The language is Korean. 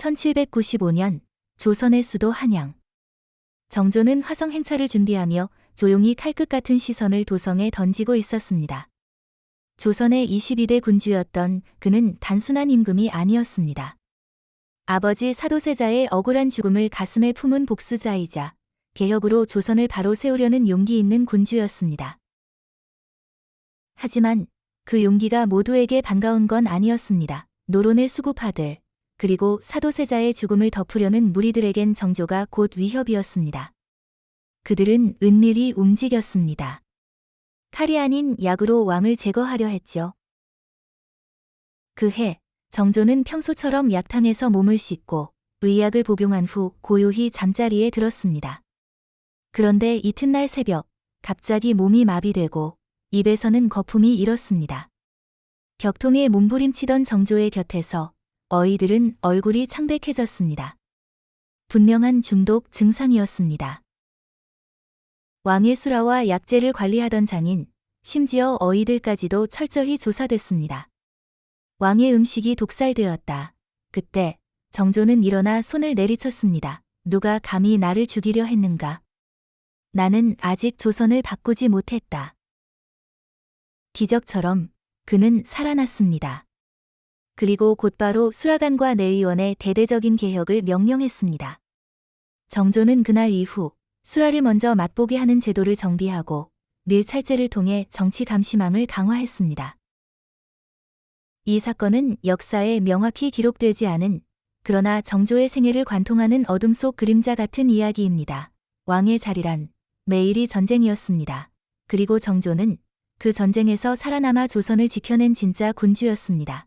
1795년 조선의 수도 한양. 정조는 화성 행차를 준비하며 조용히 칼끝 같은 시선을 도성에 던지고 있었습니다. 조선의 22대 군주였던 그는 단순한 임금이 아니었습니다. 아버지 사도세자의 억울한 죽음을 가슴에 품은 복수자이자 개혁으로 조선을 바로 세우려는 용기 있는 군주였습니다. 하지만 그 용기가 모두에게 반가운 건 아니었습니다. 노론의 수구파들, 그리고 사도세자의 죽음을 덮으려는 무리들에겐 정조가 곧 위협이었습니다. 그들은 은밀히 움직였습니다. 칼이 아닌 약으로 왕을 제거하려 했죠. 그 해, 정조는 평소처럼 약탕에서 몸을 씻고 의약을 복용한 후 고요히 잠자리에 들었습니다. 그런데 이튿날 새벽, 갑자기 몸이 마비되고 입에서는 거품이 일었습니다. 격통에 몸부림치던 정조의 곁에서 어이들은 얼굴이 창백해졌습니다. 분명한 중독 증상이었습니다. 왕의 수라와 약재를 관리하던 장인, 심지어 어이들까지도 철저히 조사됐습니다. 왕의 음식이 독살되었다. 그때 정조는 일어나 손을 내리쳤습니다. 누가 감히 나를 죽이려 했는가? 나는 아직 조선을 바꾸지 못했다. 기적처럼 그는 살아났습니다. 그리고 곧바로 수라간과 내의원의 대대적인 개혁을 명령했습니다. 정조는 그날 이후 수라를 먼저 맛보게 하는 제도를 정비하고 밀찰제를 통해 정치 감시망을 강화했습니다. 이 사건은 역사에 명확히 기록되지 않은 그러나 정조의 생애를 관통하는 어둠 속 그림자 같은 이야기입니다. 왕의 자리란 매일이 전쟁이었습니다. 그리고 정조는 그 전쟁에서 살아남아 조선을 지켜낸 진짜 군주였습니다.